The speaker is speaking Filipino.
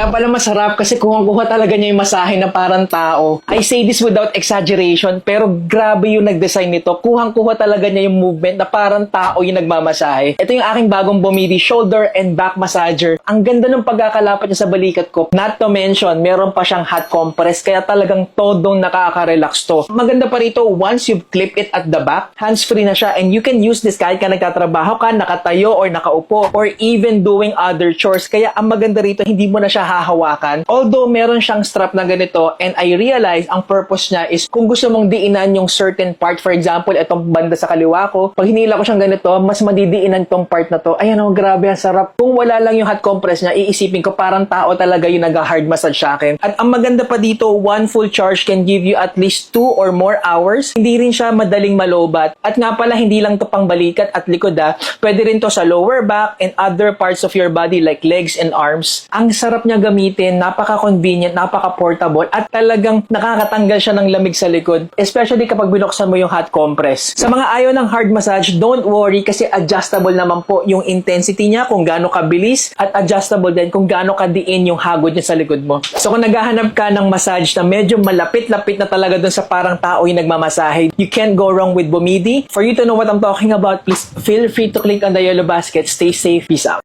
Kaya pala masarap kasi kuha-kuha talaga niya yung masahe na parang tao. I say this without exaggeration, pero grabe yung nag-design nito. Kuhang-kuha talaga niya yung movement na parang tao yung nagmamasahe. Ito yung aking bagong Bomidi shoulder and back massager. Ang ganda ng pagkakalapat niya sa balikat ko. Not to mention, meron pa siyang hot compress kaya talagang todong nakaka-relax to. Maganda pa rito, once you clip it at the back, hands-free na siya and you can use this kahit ka nagtatrabaho ka, nakatayo or nakaupo or even doing other chores. Kaya ang maganda rito, hindi mo na siya hahawakan. Although meron siyang strap na ganito and I realize ang purpose niya is kung gusto mong diinan yung certain part, for example, itong banda sa kaliwa ko, pag hinila ko siyang ganito, mas madidiinan tong part na to. Ayan oh, grabe, ang sarap. Kung wala lang yung hot compress niya, iisipin ko parang tao talaga yung nag-hard massage sa akin. At ang maganda pa dito, one full charge can give you at least 2 or more hours. Hindi rin siya madaling malobat. At nga pala, hindi lang to pang balikat at likod ah. Pwede rin to sa lower back and other parts of your body like legs and arms. Ang sarap niya gamitin, napaka-convenient, napaka-portable at talagang nakakatanggal siya ng lamig sa likod. Especially kapag binuksan mo yung hot compress. Sa mga ayaw ng hard massage, don't worry kasi adjustable naman po yung intensity niya kung gaano kabilis at adjustable din kung gaano kadiin yung hagod niya sa likod mo. So kung naghahanap ka ng massage na medyo malapit-lapit na talaga dun sa parang tao yung nagmamasahe, you can't go wrong with Bomidi. For you to know what I'm talking about, please feel free to click on the yellow basket. Stay safe. Peace out.